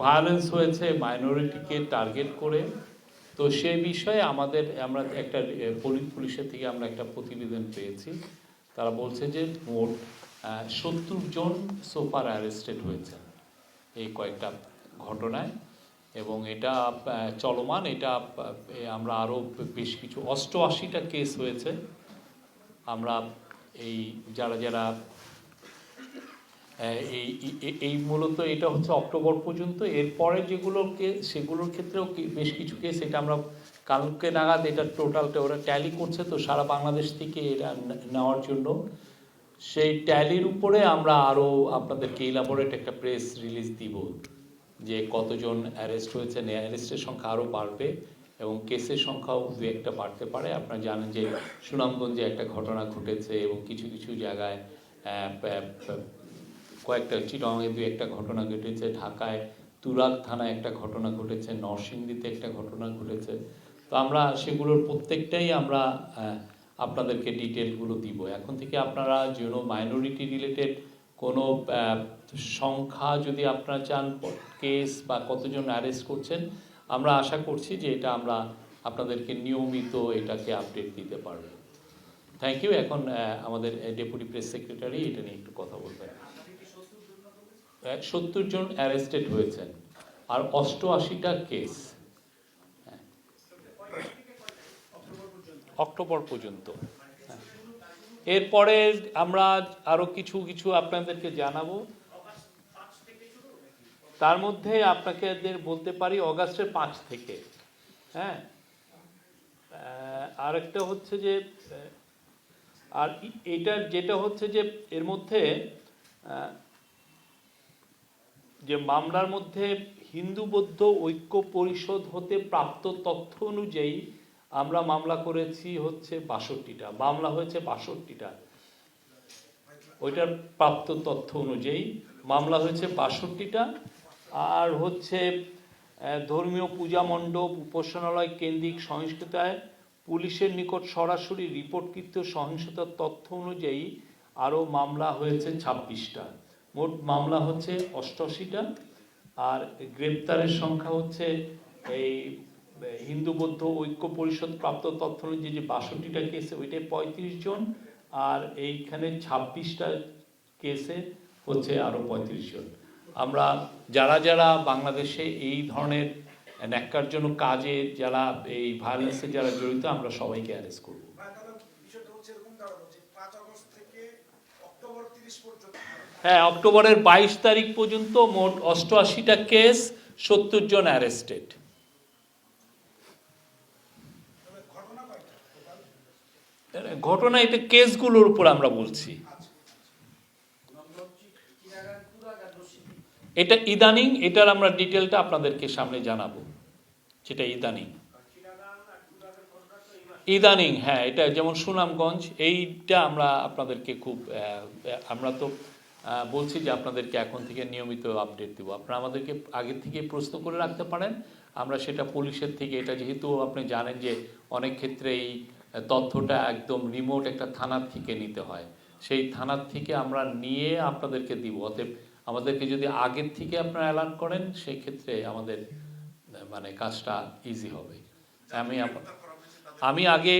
Violence হয়েছে মাইনরিটিকে target করে, তো সেই বিষয়ে আমাদের, আমরা একটা পুলিশ পুলিশের থেকে আমরা একটা প্রতিবেদন পেয়েছি। তারা বলছে যে মোট সত্তর জন সোফার অ্যারেস্টেড হয়েছে এই কয়েকটা ঘটনায়। এবং এটা চলমান, এটা আমরা আরও বেশ কিছু, অষ্টআশিটা কেস হয়েছে। আমরা এই, যারা যারা এই মূলত এটা হচ্ছে অক্টোবর পর্যন্ত। এরপরে যেগুলোকে, সেগুলোর ক্ষেত্রেও বেশ কিছু কেস এটা আমরা কালকে নাগাদ এটা টোটালটা ওরা ট্যালি করছে, তো সারা বাংলাদেশ থেকে এটা নেওয়ার জন্য। সেই ট্যালির উপরে আমরা আরও আপনাদেরকে ইলাবোরেট একটা প্রেস রিলিজ দিব, যে কতজন অ্যারেস্ট হয়েছে। অ্যারেস্টের সংখ্যা আরও বাড়বে এবং কেসের সংখ্যাও দু একটা বাড়তে পারে। আপনারা জানেন যে সুনামগঞ্জে একটা ঘটনা ঘটেছে এবং কিছু কিছু জায়গায় কয়েকটা চিটংয়ে দু একটা ঘটনা ঘটেছে। ঢাকায় তুরাগ থানায় একটা ঘটনা ঘটেছে, নরসিংদীতে একটা ঘটনা ঘটেছে। তো আমরা সেগুলোর প্রত্যেকটাই আমরা আপনাদেরকে ডিটেলগুলো দিব। এখন থেকে আপনারা যেন মাইনরিটি রিলেটেড কোনো সংখ্যা যদি আপনারা চান, কেস বা কতজন অ্যারেস্ট করছেন, আমরা আশা করছি যে এটা আমরা আপনাদেরকে নিয়মিত এটাকে আপডেট দিতে পারব। থ্যাংক ইউ এখন আমাদের ডেপুটি প্রেস সেক্রেটারি এটা নিয়ে একটু কথা বলবেন। সত্তর জন অ্যারেস্টেড হয়েছেন। আর অষ্টআশিটা কেস অক্টোবর পর্যন্ত। এরপরে আমরা আরও কিছু কিছু আপনাদেরকে জানাব। তার মধ্যে আপনাকে বলতে পারি অগাস্টের পাঁচ থেকে। হ্যাঁ? আরেকটা হচ্ছে যে আর এটা যেটা হচ্ছে যে, এর মধ্যে যে মামলার মধ্যে হিন্দু বৌদ্ধ ঐক্য পরিষদ হতে প্রাপ্ত তথ্য অনুযায়ী আমরা মামলা করেছি হচ্ছে বাষট্টিটা, মামলা হয়েছে বাষট্টিটা। ওইটার প্রাপ্ত তথ্য অনুযায়ী মামলা হয়েছে বাষট্টিটা। আর হচ্ছে ধর্মীয় পূজা মণ্ডপ, উপাসনালয় কেন্দ্রিক সহিংসতায় পুলিশের নিকট সরাসরি রিপোর্টকৃত সহিংসতার তথ্য অনুযায়ী আরও মামলা হয়েছে ছাব্বিশটা। মোট মামলা হচ্ছে অষ্টআশিটা, আর গ্রেপ্তারের সংখ্যা হচ্ছে এই হিন্দু বৌদ্ধ ঐক্য পরিষদ প্রাপ্ত তথ্য অনুযায়ী যে বাষট্টিটা কেসে ওইটাই পঁয়ত্রিশ জন, আর এইখানে ছাব্বিশটা কেসে হচ্ছে আরও পঁয়ত্রিশ জন। আমরা যারা যারা বাংলাদেশে এই ধরনের ন্যাক্কারজনক কাজে, যারা এই ভায়োলেন্সে যারা জড়িত, আমরা সবাইকে অ্যারেস্ট করব বা তাহলে বিষয়টা হচ্ছে এরকম দাঁড়ানো যে পাঁচ আগস্ট থেকে অক্টোবর তিরিশ পর্যন্ত হ্যাঁ অক্টোবরের বাইশ তারিখ পর্যন্ত মোট অষ্টআশিটা কেস সত্তর জন অ্যারেস্টেড ঘটনা এটা, কেসগুলোর উপর আমরা বলছি। এটা ইদানিং, এটার আমরা ডিটেলটা আপনাদেরকে সামনে জানাব, যেটা ইদানিং। ইদানিং হ্যাঁ এটা যেমন সুনামগঞ্জ, এইটা আমরা আপনাদেরকে খুব আমরা তো বলছি যে আপনাদেরকে এখন থেকে নিয়মিত আপডেট দিব। আপনারা আমাদেরকে আগে থেকে প্রশ্ন করে রাখতে পারেন। আমরা সেটা পুলিশের থেকে, এটা যেহেতু আপনি জানেন যে অনেক ক্ষেত্রে এই তথ্যটা একদম রিমোট একটা থানার থেকে নিতে হয়। সেই থানার থেকে আমরা নিয়ে আপনাদেরকে দিব। অতএব আমাদেরকে যদি আগের থেকে আপনারা অ্যালার্ট করেন সেই ক্ষেত্রে আমাদের মানে কাজটা ইজি হবে। আমি আপ- আমি আগে